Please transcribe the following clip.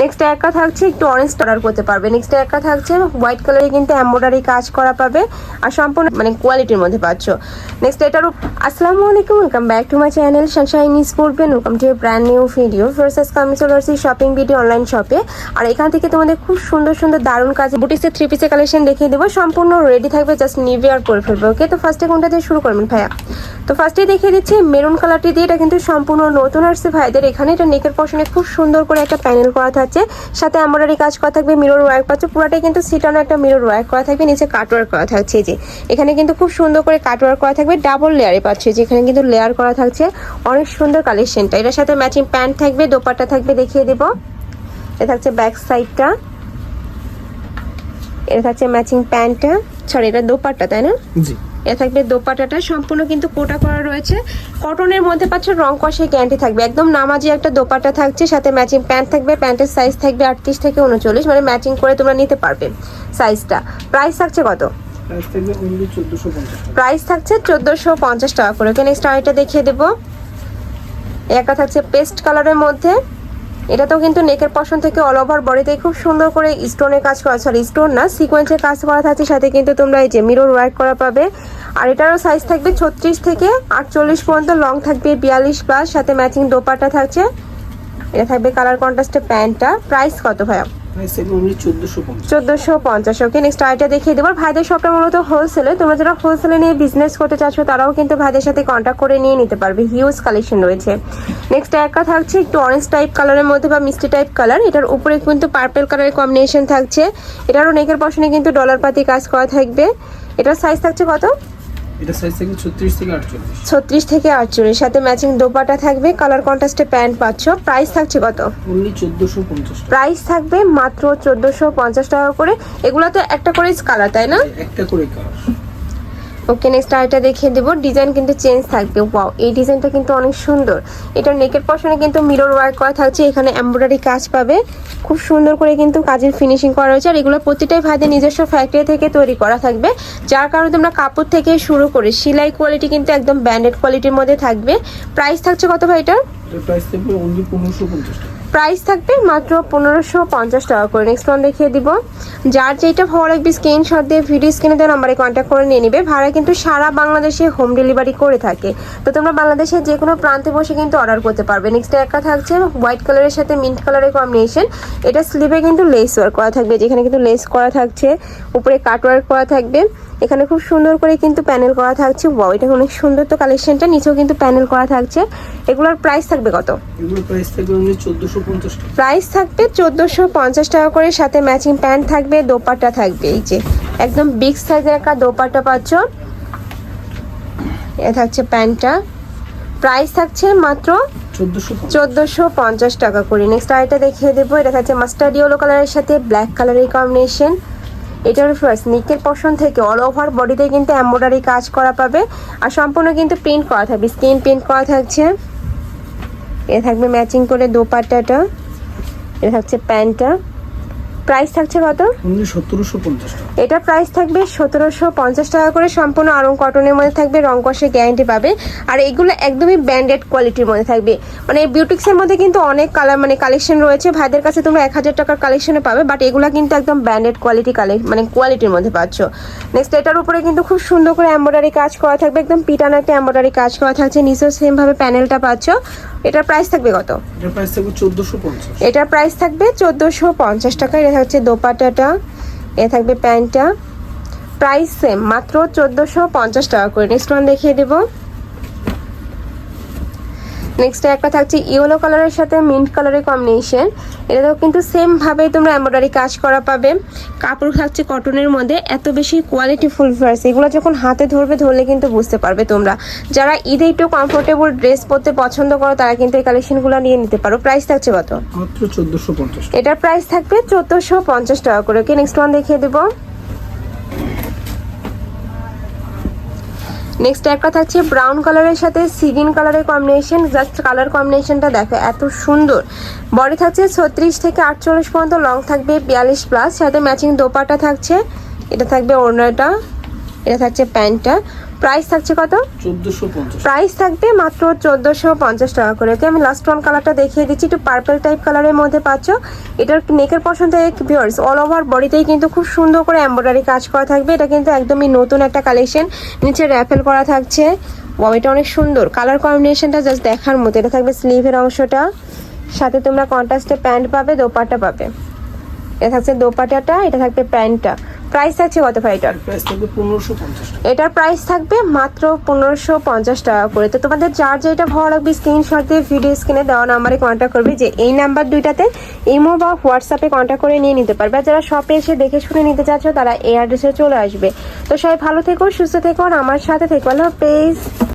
Next একটা থাকছে, একটু অরেঞ্জ অর্ডার করতে পারবে। নেক্সট একটা থাকছে হোয়াইট কালারে কিন্তু এমব্রয়ডারি কাজ করা পাবে আর সম্পূর্ণ মানে কোয়ালিটির মধ্যে পাচ্ছ। নেক্সট এটার আসসালামু আলাইকুম welcome back to my channel sunshine is পড়বেন welcome to brand new video first আমি শপিং ভিডিও অনলাইন শপে আর এখান থেকে তোমাদের খুব সুন্দর সুন্দর, দারুণ কাজ বুটিক্সের থ্রি পিসের কালেকশন দেখিয়ে দেবো। সম্পূর্ণ রেডি থাকবে জাস্ট নিভে আর করে ফেলবে ওকে তো ফার্স্টে কোনটা দিয়ে শুরু করবেন ভাইয়া? তো ফার্স্টে দেখিয়ে দিচ্ছি মেরুন কালারটি দিয়ে এটা কিন্তু সম্পূর্ণ নতুন আসছে ভাইদের। এখানে এটা নেকের পশনে খুব সুন্দর করে একটা প্যানেল করা থাকছে সাথে এমব্রয়ডারি কাজ করা থাকবে মিরর ওয়ার্ক পাচ্ছে পুরোটাই কিন্তু সিটানো একটা মিরর ওয়ার্ক করা থাকবে, নিচে কাট ওয়ার্ক করা থাকছে যে। এখানে কিন্তু খুব সুন্দর করে কাট ওয়ার্ক করা থাকবে ডাবল লেয়ারে পাচ্ছে, যেখানে কিন্তু লেয়ার করা থাকছে, অনেক সুন্দর কালেকশনটা এটার সাথে ম্যাচিং প্যান্ট থাকবে, দোপাট্টা থাকবে, দেখিয়ে দেবো। এটা থাকছে ব্যাক সাইডটা এটা থাকছে ম্যাচিং প্যান্টটা সরি এটা দোপাট্টা, তাই না? জি। এ থাকবে দোপাটাটা সম্পূর্ণ কিন্তু কোটা করা রয়েছে। কটনের মধ্যে পাচ্ছ রং কষে গ্যারান্টি থাকবে। একদম নামাজি একটা দোপাটা থাকছে সাথে ম্যাচিং প্যান্ট থাকবে প্যান্টের সাইজ থাকবে আটত্রিশ থেকে উনচল্লিশ মানে ম্যাচিং করে তোমরা নিতে পারবে সাইজটা প্রাইস থাকছে কত? প্রাইস থাকছে চোদ্দোশো পঞ্চাশ টাকা করে। নেক্সট আরেকটা দেখিয়ে দেবো। একটা থাকছে পেস্ট কালারের মধ্যে। এটাতেও কিন্তু নেকের পশন থেকে অল ওভার বডিতে খুব সুন্দর করে স্টোনের কাজ করা সরি স্টোন না সিকোয়েন্সের কাজ করা থাকছে। সাথে কিন্তু তোমরা এই যে মিরর ওয়ার্ক করা পাবে। আর এটারও সাইজ থাকবে ছত্রিশ থেকে আটচল্লিশ পর্যন্ত লং থাকবে বিয়াল্লিশ প্লাস সাথে ম্যাচিং দোপাটা থাকছে। এটা থাকবে কালার কন্ট্রাস্টের প্যান্টটা। প্রাইস কত ভাইয়া? চোদ্দোশো পঞ্চাশ। ওকে নেক্সট দেখিয়ে ভাইদের মূলত হোলসেলে তোমরা যারা হোলসেলে নিয়ে বিজনেস করতে তারাও কিন্তু ভাইদের সাথে করে নিয়ে নিতে পারবে। হিউজ কালেকশন রয়েছে। নেক্সট থাকছে একটু অরেঞ্জ টাইপ কালারের মধ্যে বা মিষ্টি টাইপ কালার এটার উপরে কিন্তু পার্পেল কালারের কম্বিনেশন থাকছে। এটারও নেকের পশনে কিন্তু ডলার পাতি কাজ করা থাকবে। এটার সাইজ থাকছে কত? এটা সাইজ থাকবে ছত্রিশ থেকে আটচল্লিশ। ছত্রিশ থেকে আটচল্লিশ। সাথে ম্যাচিং দোপাটা থাকবে কালার কন্ট্রাস্টে প্যান্ট পাচ্ছ। প্রাইস থাকছে কত? অনলি প্রাইস থাকবে মাত্র চোদ্দোশো পঞ্চাশ টাকা করে। এগুলো তো একটা করে কালার তাই না? একটা করে কালার ওকে নেক্সট আরেকটা দেখিয়ে দেবো। ডিজাইন কিন্তু চেঞ্জ থাকবে। ওয়াও এই ডিজাইনটা কিন্তু অনেক সুন্দর। এটা নেকের পশনে কিন্তু মিরর ওয়ার্ক করা থাকছে। এখানে এমব্রয়ডারি কাজ পাবে। খুব সুন্দর করে কিন্তু কাজের ফিনিশিং করা রয়েছে। আর এগুলো প্রতিটাই ভাইদের নিজস্ব ফ্যাক্টরি থেকে তৈরি করা থাকবে। যার কারণে তোমরা কাপড় থেকে শুরু করে, সেলাই কোয়ালিটি কিন্তু একদম ব্র্যান্ডেড কোয়ালিটির মধ্যে থাকবে। প্রাইস থাকছে কত ভাই এটার প্রাইস থাকবে মাত্র পনেরোশো পঞ্চাশ টাকা করে। নেক্সট ওয়ান দেখিয়ে দিব। যার যেটা ভালো লাগবে স্ক্রিনশট দিয়ে ভিডিও স্ক্রিনে দেওয়া নাম্বারে কন্ট্যাক্ট করে নিয়ে নিবে। ভাড়া কিন্তু সারা বাংলাদেশে হোম ডেলিভারি করে থাকে। তো তোমরা বাংলাদেশের যে কোনো প্রান্তে বসে কিন্তু অর্ডার করতে পারবে। নেক্সট একটা থাকছে হোয়াইট কালারের সাথে মিন্ট কালারের কম্বিনেশন এটা স্লিভে কিন্তু লেস ওয়ার্ক করা থাকবে। যেখানে কিন্তু লেস করা থাকছে। উপরে কাট ওয়ার্ক করা থাকবে। এখানে খুব সুন্দর করে কিন্তু প্যানেল করা থাকছে। ওয়াও এটা অনেক সুন্দর তো কালেকশনটা নিচেও কিন্তু প্যানেল করা থাকছে। এগুলোর প্রাইস থাকবে কত? প্রাইস থাকবে অনলি চোদ্দোশো পঞ্চাশ টাকা। প্রাইস থাকবে চোদ্দোশো পঞ্চাশ টাকা করে। সাথে ম্যাচিং প্যান্ট থাকবে দোপাট্টা থাকবে। এই যে একদম বিগ সাইজের একটা দোপাট্টা পাচ্ছ। এ থাকছে প্যান্টটা প্রাইস থাকছে মাত্র চোদ্দোশো পঞ্চাশ। টাকা করে। নেক্সট আরেকটা দেখিয়ে দেবো। এটা থাকছে মাস্টার্ড ইয়েলো কালারের সাথে ব্ল্যাক কালারের কম্বিনেশন এটার ফার্স্ট নিকের পশন থেকে অল ওভার বডিতে কিন্তু এম্ব্রয়ডারি কাজ করা পাবে। আর সম্পূর্ণ কিন্তু প্রিন্ট করা থাকবে। স্ক্রিন প্রিন্ট করা থাকছে। এ থাকবে ম্যাচিং করে দোপাট্টাটা। এটা থাকছে প্যান্টটা। প্রাইস থাকছে কত? এটা প্রাইস থাকবে সতেরোশো পঞ্চাশ টাকা করে। সম্পূর্ণ আরং কটনের মধ্যে থাকবে রং কষে গ্যারান্টি পাবে। আর এগুলো একদমই ব্র্যান্ডেড কোয়ালিটির মধ্যে থাকবে। মানে বিউটিক্সের মধ্যে কিন্তু অনেক কালার মানে কালেকশন রয়েছে। ভাইদের কাছে তোমরা এক হাজার টাকার কালেকশনে পাবে বাট এগুলো কিন্তু একদম ব্র্যান্ডেড কোয়ালিটি কালে মানে কোয়ালিটির মধ্যে পাচ্ছ। নেক্সট এটার উপরে কিন্তু খুব সুন্দর করে এম্ব্রয়ডারি কাজ করা থাকবে। একদম পিটানো একটা এম্ব্রয়ডারি কাজ করা থাকছে। নিচেও সেমভাবে প্যানেলটা পাচ্ছ। এটার প্রাইস থাকবে কত? এটার প্রাইস থাকবে চোদ্দোশো পঞ্চাশ। এটার প্রাইস থাকবে চোদ্দোশো পঞ্চাশ টাকা। থাকছে দোপাটাটা এ থাকবে প্যান্টটা। প্রাইস সেম মাত্র চোদ্দোশো পঞ্চাশ টাকা করে। নেক্সট ওয়ান দেখিয়ে দেবো। নেক্সট একটা থাকছে ইয়েলো কালারের সাথে মিন্ট কালারের কম্বিনেশন এটাতেও কিন্তু সেম ভাবে তোমরা এমব্রয়ডারি কাজ করা পাবে। কাপড় থাকছে কটনের মধ্যে এত বেশি কোয়ালিটি ফুল ফ্লার্স এগুলো যখন হাতে ধরবে ধরলে কিন্তু বুঝতে পারবে তোমরা। যারা ঈদে একটু কমফোর্টেবল ড্রেস পরতে পছন্দ করো তারা কিন্তু এই কালেকশনগুলো নিয়ে নিতে পারো। প্রাইস থাকছে কত? মাত্র চোদ্দোশো পঞ্চাশ এটার প্রাইস থাকবে চোদ্দোশো পঞ্চাশ টাকা করে। ওকে নেক্সট ওয়ান দেখিয়ে দেবো। নেক্সট একটা থাকছে ব্রাউন কালারের সাথে সিগিন কালারের কম্বিনেশন জাস্ট কালার কম্বিনেশনটা দেখো, এত সুন্দর। বডি থাকছে ছত্রিশ থেকে আটচল্লিশ পর্যন্ত লং থাকবে বিয়াল্লিশ প্লাস সাথে ম্যাচিং দোপাটা থাকছে, এটা থাকবে ওড়নাটা, এটা থাকছে প্যান্টটা। প্রাইস থাকছে কত? প্রাইস থাকবে মাত্র চোদ্দোশো পঞ্চাশ টাকা করে। ওকে আমি লাস্ট ওয়ান কালারটা দেখিয়ে দিচ্ছি। একটু পার্পেল টাইপ কালারের মধ্যে পাচ্ছ। এটার নেকের পছন্দ ভিউয়ার্স অল ওভার বডিতেই কিন্তু খুব সুন্দর করে এমব্রয়ডারি কাজ করা থাকবে। এটা কিন্তু একদমই নতুন একটা কালেকশন নিচে র্যাফেল করা থাকছে। এটা অনেক সুন্দর। কালার কম্বিনেশনটা জাস্ট দেখার মতো। এটা থাকবে স্লিভের অংশটা। সাথে তোমরা কন্ট্রাস্টে প্যান্ট পাবে দোপাটা পাবে। এটা থাকছে দোপাটাটা এটা থাকবে প্যান্টটা। প্রাইস থাকছে কত ভাই এটার? এটার প্রাইস থাকবে মাত্র পনেরোশো পঞ্চাশ টাকা করে। তো তোমাদের যার যেটা ভালো লাগবে স্ক্রিনশট দিয়ে ভিডিও স্ক্রিনে দেওয়া নাম্বারে কন্ট্যাক্ট করবে যে এই নাম্বার দুইটাতে ইমো বা হোয়াটসঅ্যাপে কন্ট্যাক্ট করে নিয়ে নিতে পারবে। আর যারা শপে এসে দেখে শুনে নিতে চাচ্ছ তারা এই অ্যাড্রেসে চলে আসবে। তো সবাই ভালো থেকো সুস্থ থেকো আর আমার সাথে থেকো। আল্লাহ হাফেজ।